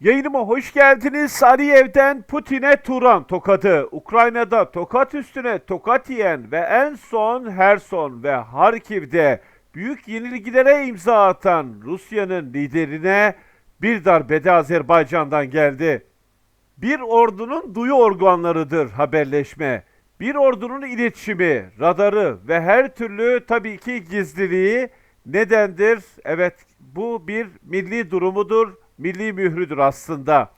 Yayınıma hoş geldiniz. Aliyev'den Putin'e Turan tokadı. Ukrayna'da tokat üstüne tokat yiyen ve en son Herson ve Harkiv'de büyük yenilgilere imza atan Rusya'nın liderine bir darbede Azerbaycan'dan geldi. Bir ordunun duyu organlarıdır haberleşme. Bir ordunun iletişimi, radarı ve her türlü tabii ki gizliliği nedendir? Evet bu bir milli durumudur, milli mührüdür aslında.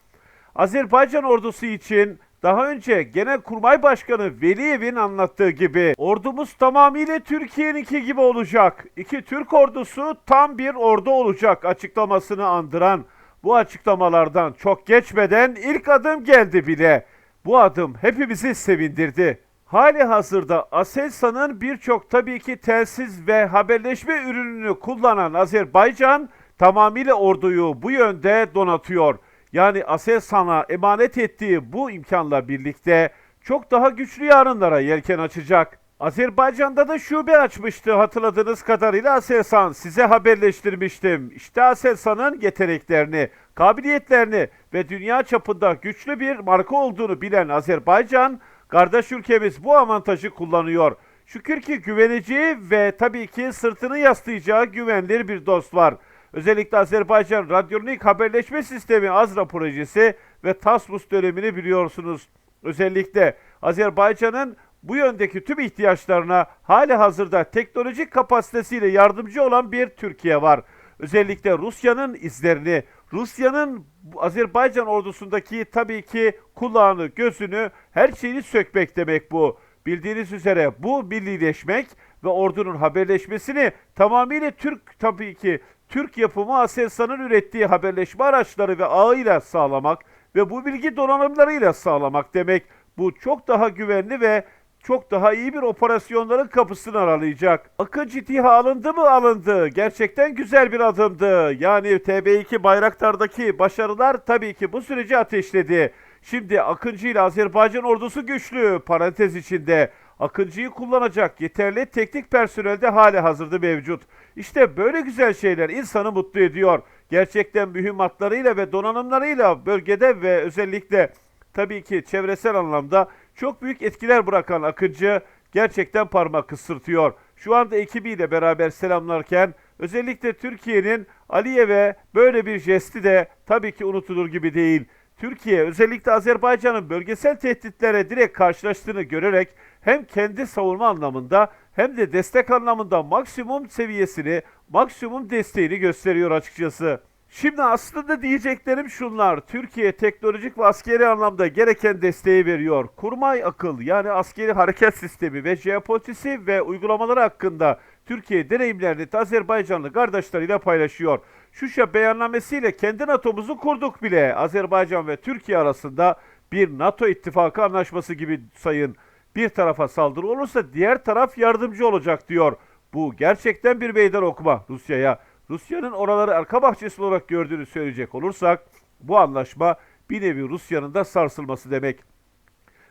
Azerbaycan ordusu için daha önce Genelkurmay Başkanı Veliyev'in anlattığı gibi ordumuz tamamıyla Türkiye'ninki gibi olacak. İki Türk ordusu tam bir ordu olacak açıklamasını andıran bu açıklamalardan çok geçmeden ilk adım geldi bile. Bu adım hepimizi sevindirdi. Hali hazırda Aselsan'ın birçok tabii ki telsiz ve haberleşme ürününü kullanan Azerbaycan tamamıyla orduyu bu yönde donatıyor. Yani Aselsan'a emanet ettiği bu imkanla birlikte çok daha güçlü yarınlara yelken açacak. Azerbaycan'da da şube açmıştı hatırladığınız kadarıyla Aselsan. Size haberleştirmiştim. İşte Aselsan'ın yeteneklerini, kabiliyetlerini ve dünya çapında güçlü bir marka olduğunu bilen Azerbaycan, kardeş ülkemiz bu avantajı kullanıyor. Şükür ki güveneceği ve tabii ki sırtını yaslayacağı güvenilir bir dost var. Özellikle Azerbaycan Radyonik Haberleşme Sistemi Azra projesi ve Tasmus dönemini biliyorsunuz. Özellikle Azerbaycan'ın bu yöndeki tüm ihtiyaçlarına hali hazırda teknolojik kapasitesiyle yardımcı olan bir Türkiye var. Özellikle Rusya'nın izlerini, Rusya'nın Azerbaycan ordusundaki tabii ki kulağını, gözünü, her şeyini sökmek demek bu. Bildiğiniz üzere bu millileşmek ve ordunun haberleşmesini tamamıyla Türk tabii ki Türk yapımı Aselsan'ın ürettiği haberleşme araçları ve ağıyla sağlamak ve bu bilgi donanımlarıyla sağlamak demek. Bu çok daha güvenli ve çok daha iyi bir operasyonların kapısını aralayacak. Akıncı TİHA alındı mı alındı. Gerçekten güzel bir adımdı. Yani TB2 Bayraktar'daki başarılar tabii ki bu süreci ateşledi. Şimdi Akıncı ile Azerbaycan ordusu güçlü. Parantez içinde. Akıncı'yı kullanacak yeterli teknik personel de hali hazırda mevcut. İşte böyle güzel şeyler insanı mutlu ediyor. Gerçekten mühimmatlarıyla ve donanımlarıyla bölgede ve özellikle tabii ki çevresel anlamda çok büyük etkiler bırakan Akıncı gerçekten parmak ısırtıyor. Şu anda ekibiyle beraber selamlarken özellikle Türkiye'nin Aliyev'e böyle bir jesti de tabii ki unutulur gibi değil. Türkiye özellikle Azerbaycan'ın bölgesel tehditlere direkt karşılaştığını görerek hem kendi savunma anlamında hem de destek anlamında maksimum seviyesini, maksimum desteğini gösteriyor açıkçası. Şimdi aslında diyeceklerim şunlar. Türkiye teknolojik ve askeri anlamda gereken desteği veriyor. Kurmay akıl yani askeri hareket sistemi ve jeopolitisi ve uygulamaları hakkında Türkiye deneyimlerini Azerbaycanlı kardeşleriyle paylaşıyor. Şuşa beyannamesiyle kendi NATO'muzu kurduk bile. Azerbaycan ve Türkiye arasında bir NATO ittifakı anlaşması gibi sayın. Bir tarafa saldırı olursa diğer taraf yardımcı olacak diyor. Bu gerçekten bir meydan okuma Rusya'ya. Rusya'nın oraları arka bahçesi olarak gördüğünü söyleyecek olursak bu anlaşma bir nevi Rusya'nın da sarsılması demek.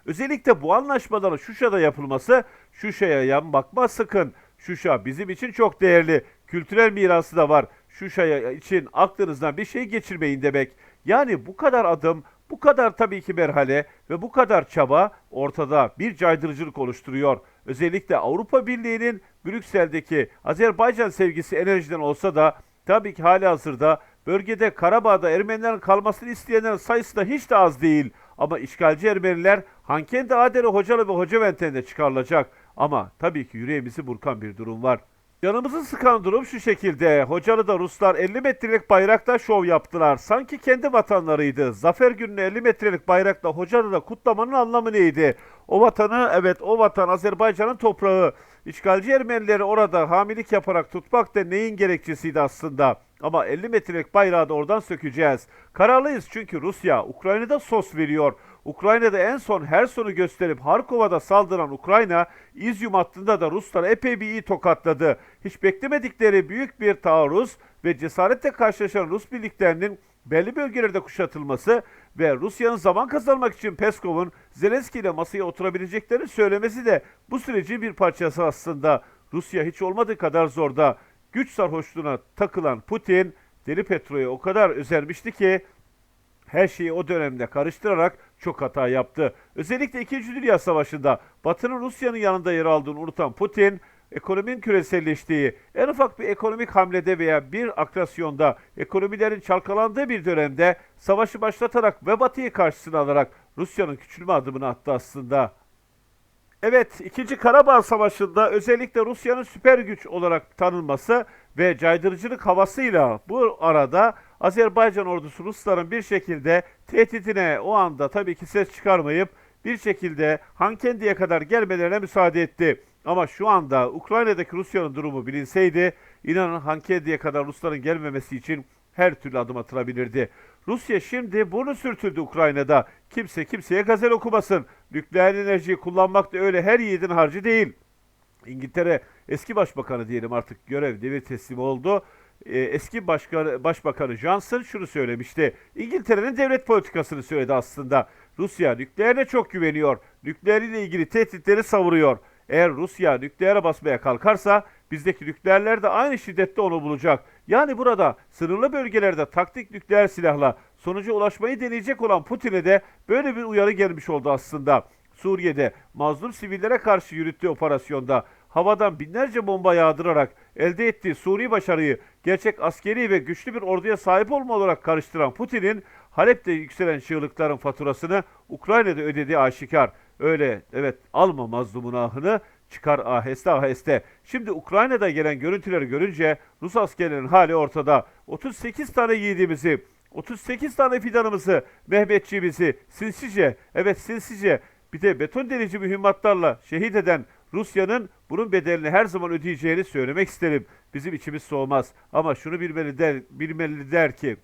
Özellikle bu anlaşmaların Şuşa'da yapılması Şuşa'ya yan bakma sakın. Şuşa bizim için çok değerli. Kültürel mirası da var. Şuşa'ya için aklınızdan bir şey geçirmeyin demek. Yani bu kadar adım, bu kadar tabii ki merhale ve bu kadar çaba ortada bir caydırıcılık oluşturuyor. Özellikle Avrupa Birliği'nin Brüksel'deki Azerbaycan sevgisi enerjiden olsa da tabii ki hali hazırda bölgede Karabağ'da Ermenilerin kalmasını isteyenlerin sayısı da hiç de az değil. Ama işgalci Ermeniler Hankendi, Adere, Hocalı ve Hocavent'ten de çıkarılacak. Ama tabii ki yüreğimizi burkan bir durum var. Canımızı sıkan durum şu şekilde. Hocalı'da Ruslar 50 metrelik bayrakla şov yaptılar. Sanki kendi vatanlarıydı. Zafer gününü 50 metrelik bayrakla Hocalı'da kutlamanın anlamı neydi? O vatanı, evet o vatan Azerbaycan'ın toprağı. İşgalci Ermenileri orada hamilik yaparak tutmak da neyin gerekçesiydi aslında? Ama 50 metrelik bayrağı da oradan sökeceğiz. Kararlıyız çünkü Rusya Ukrayna'da sos veriyor. Ukrayna'da en son her sonu gösterip Harkova'da saldıran Ukrayna, İzyum hattında da Ruslar epey bir iyi tokatladı. Hiç beklemedikleri büyük bir taarruz ve cesaretle karşılaşan Rus birliklerinin belli bölgelerde kuşatılması ve Rusya'nın zaman kazanmak için Peskov'un Zelenski ile masaya oturabileceklerini söylemesi de bu sürecin bir parçası aslında. Rusya hiç olmadığı kadar zorda. Güç sarhoşluğuna takılan Putin, Deli Petro'ya o kadar özenmişti ki her şeyi o dönemde karıştırarak çok hata yaptı. Özellikle 2. Dünya Savaşı'nda Batı'nın Rusya'nın yanında yer aldığını unutan Putin, ekonominin küreselleştiği, en ufak bir ekonomik hamlede veya bir akrasyonda ekonomilerin çalkalandığı bir dönemde savaşı başlatarak ve Batı'yı karşısına alarak Rusya'nın küçülme adımını attı aslında. Evet, 2. Karabağ Savaşı'nda özellikle Rusya'nın süper güç olarak tanınması ve caydırıcılık havasıyla bu arada Azerbaycan ordusu Rusların bir şekilde tehditine o anda tabii ki ses çıkarmayıp bir şekilde Hankendi'ye kadar gelmelerine müsaade etti. Ama şu anda Ukrayna'daki Rusya'nın durumu bilinseydi inanın Hankendi'ye kadar Rusların gelmemesi için her türlü adım atılabilirdi. Rusya şimdi bunu sürtüldü Ukrayna'da. Kimse kimseye gazel okumasın. Nükleer enerjiyi kullanmak da öyle her yiğidin harcı değil. İngiltere eski başbakanı diyelim artık görev devir teslim oldu. Ee, eski başkanı, başbakanı Johnson şunu söylemişti. İngiltere'nin devlet politikasını söyledi aslında. Rusya nükleerine çok güveniyor. Nükleeriyle ilgili tehditleri savuruyor. Eğer Rusya nükleere basmaya kalkarsa bizdeki nükleerler de aynı şiddette onu bulacak. Yani burada sınırlı bölgelerde taktik nükleer silahla sonuca ulaşmayı deneyecek olan Putin'e de böyle bir uyarı gelmiş oldu aslında. Suriye'de mazlum sivillere karşı yürüttüğü operasyonda havadan binlerce bomba yağdırarak elde ettiği Suri başarıyı gerçek askeri ve güçlü bir orduya sahip olma olarak karıştıran Putin'in Halep'te yükselen çığlıkların faturasını Ukrayna'da ödediği aşikar. Öyle evet alma mazlumun ahını çıkar aheste aheste. Şimdi Ukrayna'da gelen görüntüleri görünce Rus askerlerinin hali ortada. 38 tane yiğidimizi, 38 tane fidanımızı, Mehmetçiğimizi sinsice, evet sinsice bir de beton delici mühimmatlarla şehit eden Rusya'nın bunun bedelini her zaman ödeyeceğini söylemek isterim. Bizim içimiz soğumaz. Ama şunu bilmeli der, bilmeli der ki,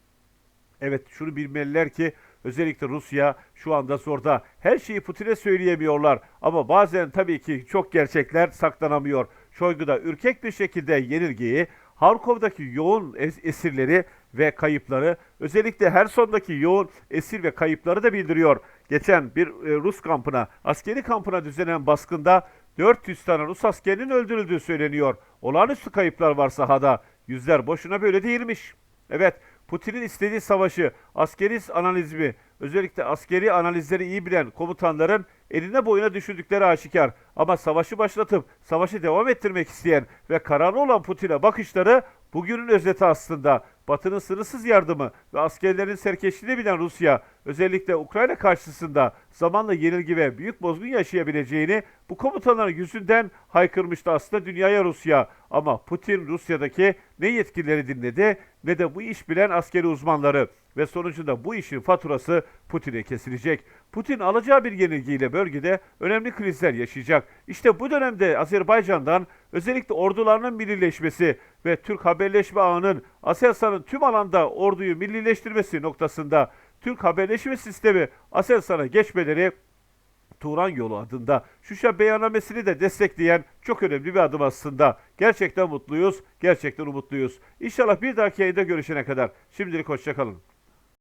evet şunu bilmeliler ki özellikle Rusya şu anda zorda. Her şeyi Putin'e söyleyemiyorlar. Ama bazen tabii ki çok gerçekler saklanamıyor. Şoygu da ürkek bir şekilde yenilgiyi, Harkov'daki yoğun es- esirleri ve kayıpları, özellikle Herson'daki yoğun esir ve kayıpları da bildiriyor. Geçen bir e, Rus kampına, askeri kampına düzenlenen baskında 400 tane Rus askerinin öldürüldüğü söyleniyor. Olağanüstü kayıplar var sahada. Yüzler boşuna böyle değilmiş. Evet, Putin'in istediği savaşı, askeri analizmi, özellikle askeri analizleri iyi bilen komutanların eline boyuna düşürdükleri aşikar. Ama savaşı başlatıp savaşı devam ettirmek isteyen ve kararlı olan Putin'e bakışları bugünün özeti aslında. Batı'nın sınırsız yardımı ve askerlerin serkeşliğini bilen Rusya, özellikle Ukrayna karşısında zamanla yenilgi ve büyük bozgun yaşayabileceğini bu komutanların yüzünden haykırmıştı aslında dünyaya Rusya. Ama Putin Rusya'daki ne yetkilileri dinledi ne de bu iş bilen askeri uzmanları ve sonucunda bu işin faturası Putin'e kesilecek. Putin alacağı bir yenilgiyle bölgede önemli krizler yaşayacak. İşte bu dönemde Azerbaycan'dan özellikle ordularının millileşmesi ve Türk haberleşme ağının Aselsan'ın tüm alanda orduyu millileştirmesi noktasında Türk haberleşme sistemi Aselsan'a geçmeleri Turan yolu adında Şuşa beyannamesini de destekleyen çok önemli bir adım aslında. Gerçekten mutluyuz, gerçekten umutluyuz. İnşallah bir dahaki yayında görüşene kadar. Şimdilik hoşçakalın.